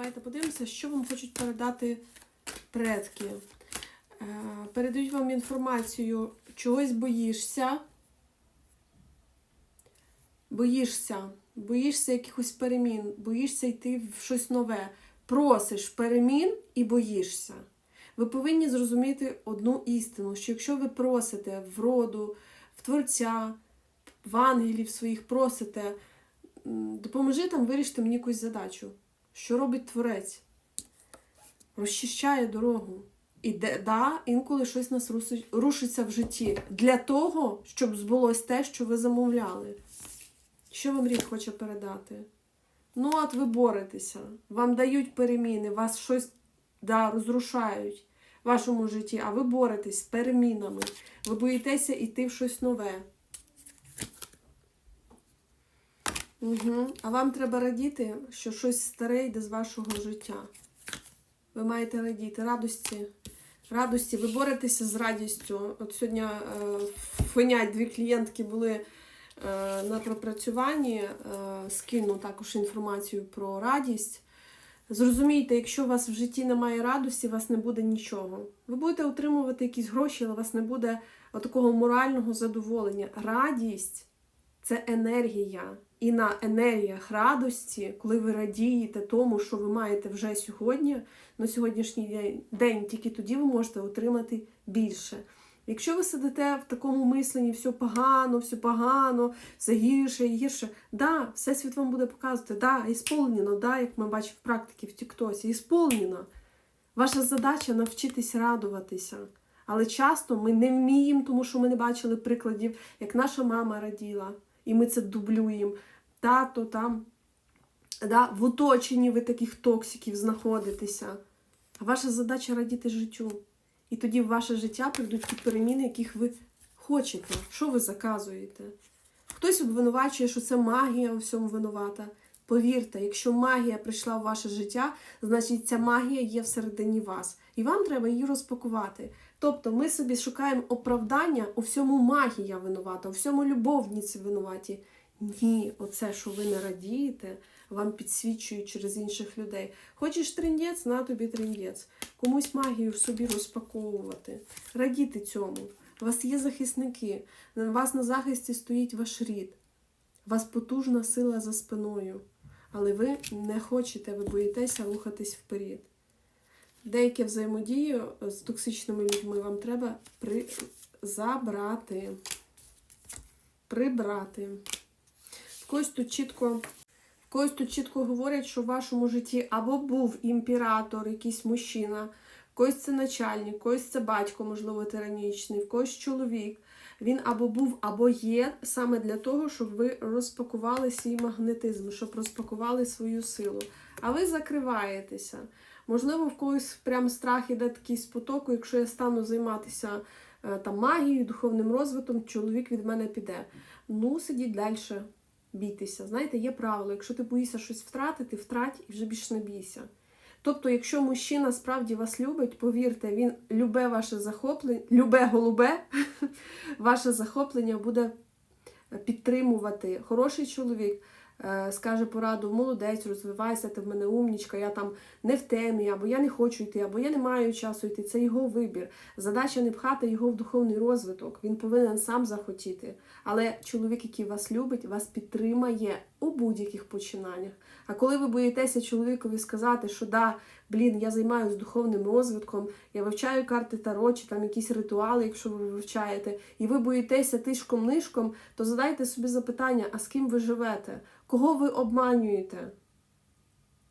давайте подивимося, що вам хочуть передати предки. Е, Передають вам інформацію, чогось боїшся. Боїшся, боїшся якихось перемін, боїшся йти в щось нове. Просиш перемін і боїшся. Ви повинні зрозуміти одну істину, що якщо ви просите в роду, в творця, в ангелів своїх просите, допоможи там вирішити мені якусь задачу. Що робить творець? Розчищає дорогу. І да, інколи щось нас рушиться в житті для того, щоб збулось те, що ви замовляли. Що вам рік хоче передати? Ну, от ви боретеся, вам дають переміни, вас щось да, розрушають в вашому житті, а ви боретесь з перемінами. Ви боїтеся йти в щось нове. Угу. А вам треба радіти, що щось старе йде з вашого життя. Ви маєте радіти радості. Радості, ви боретеся з радістю. От сьогодні е, фонять дві клієнтки були е, на пропрацюванні, е, скину також інформацію про радість. Зрозумійте, якщо у вас в житті немає радості, у вас не буде нічого. Ви будете отримувати якісь гроші, але у вас не буде такого морального задоволення. Радість це енергія. І на енергіях радості, коли ви радієте тому, що ви маєте вже сьогодні, на сьогоднішній день, тільки тоді ви можете отримати більше. Якщо ви сидите в такому мисленні, все погано, все погано, все гірше і гірше, да, всесвіт вам буде показувати, да, ісполнено, да, як ми бачимо в практиці в Тіктосі, ісполнено. Ваша задача навчитись радуватися. Але часто ми не вміємо, тому що ми не бачили прикладів, як наша мама раділа, і ми це дублюємо. Тато там, да, в оточенні ви таких токсиків знаходитеся. А ваша задача радіти життю. І тоді в ваше життя прийдуть ті переміни, яких ви хочете. Що ви заказуєте? Хтось обвинувачує, що це магія у всьому винувата. Повірте, якщо магія прийшла в ваше життя, значить ця магія є всередині вас. І вам треба її розпакувати. Тобто ми собі шукаємо оправдання у всьому магія винувата, у всьому любовниці винуваті. Ні, оце, що ви не радієте, вам підсвічують через інших людей. Хочеш трендець, на тобі трендець. Комусь магію в собі розпаковувати. Радіти цьому. У вас є захисники, у вас на захисті стоїть ваш рід. У вас потужна сила за спиною. Але ви не хочете, ви боїтеся рухатись вперед. Деякі взаємодії з токсичними людьми вам треба при... забрати, прибрати. В когось тут чітко когось тут чітко говорять, що в вашому житті або був імператор, якийсь мужчина, в когось це начальник, когось це батько, можливо, тиранічний, в когось чоловік. Він або був, або є саме для того, щоб ви розпакували свій магнетизм, щоб розпакували свою силу. А ви закриваєтеся. Можливо, в когось прям страх іде такий з потоку, якщо я стану займатися е, там магією, духовним розвитком, чоловік від мене піде. Ну, сидіть далі бійтеся. Знаєте, є правило, якщо ти боїшся щось втратити, втрать і вже більше не бійся. Тобто, якщо мужчина справді вас любить, повірте, він любе ваше захоплення, любе голубе, ваше захоплення буде підтримувати. Хороший чоловік е, скаже пораду, молодець, розвивайся, ти в мене умнічка, я там не в темі, або я не хочу йти, або я не маю часу йти. Це його вибір. Задача не пхати його в духовний розвиток. Він повинен сам захотіти. Але чоловік, який вас любить, вас підтримає у будь-яких починаннях. А коли ви боїтеся чоловікові сказати, що да, блін, я займаюся духовним розвитком, я вивчаю карти Таро, чи там якісь ритуали, якщо ви вивчаєте, і ви боїтеся тишком-нишком, то задайте собі запитання, а з ким ви живете? Кого ви обманюєте?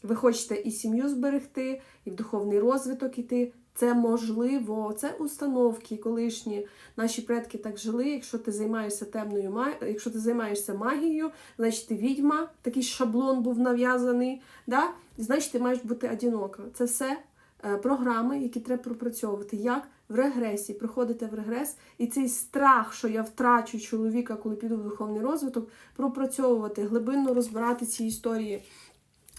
Ви хочете і сім'ю зберегти, і в духовний розвиток іти. Це можливо, це установки колишні. Наші предки так жили. Якщо ти займаєшся темною якщо ти займаєшся магією, значить ти відьма, такий шаблон був нав'язаний. Да? Значить, ти маєш бути одинока. Це все е, програми, які треба пропрацьовувати. Як в регресі, приходите в регрес, і цей страх, що я втрачу чоловіка, коли піду в духовний розвиток, пропрацьовувати, глибинно розбирати ці історії.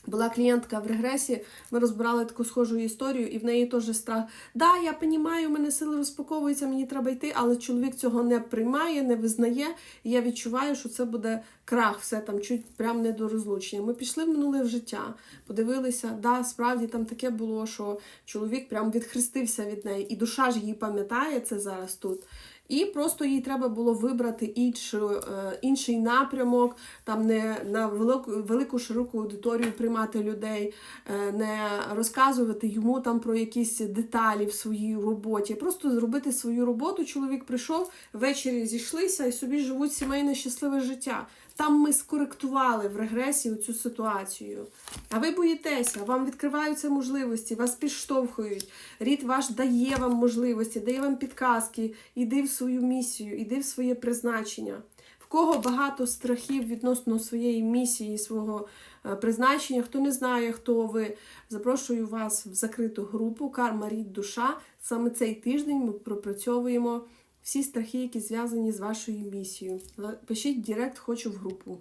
Була клієнтка в регресі, ми розбирали таку схожу історію, і в неї теж страх. Да, я розумію, у мене сили розпаковуються, мені треба йти, але чоловік цього не приймає, не визнає. І я відчуваю, що це буде крах, все там чуть прям не до розлучення. Ми пішли в минуле в життя, подивилися, да, справді там таке було, що чоловік прям відхрестився від неї, і душа ж її пам'ятає це зараз тут. І просто їй треба було вибрати іншу, е, інший напрямок, там не на велику, велику широку аудиторію приймати людей, е, не розказувати йому там про якісь деталі в своїй роботі. Просто зробити свою роботу. Чоловік прийшов, ввечері зійшлися і собі живуть сімейне щасливе життя. Там ми скоректували в регресії цю ситуацію. А ви боїтеся, вам відкриваються можливості, вас підштовхують. Рід ваш дає вам можливості, дає вам підказки. Іди в свою місію, іди в своє призначення. В кого багато страхів відносно своєї місії, свого е, призначення, хто не знає, хто ви, запрошую вас в закриту групу Карма Рід Душа. Саме цей тиждень ми пропрацьовуємо всі страхи, які зв'язані з вашою місією. Пишіть Директ, хочу в групу.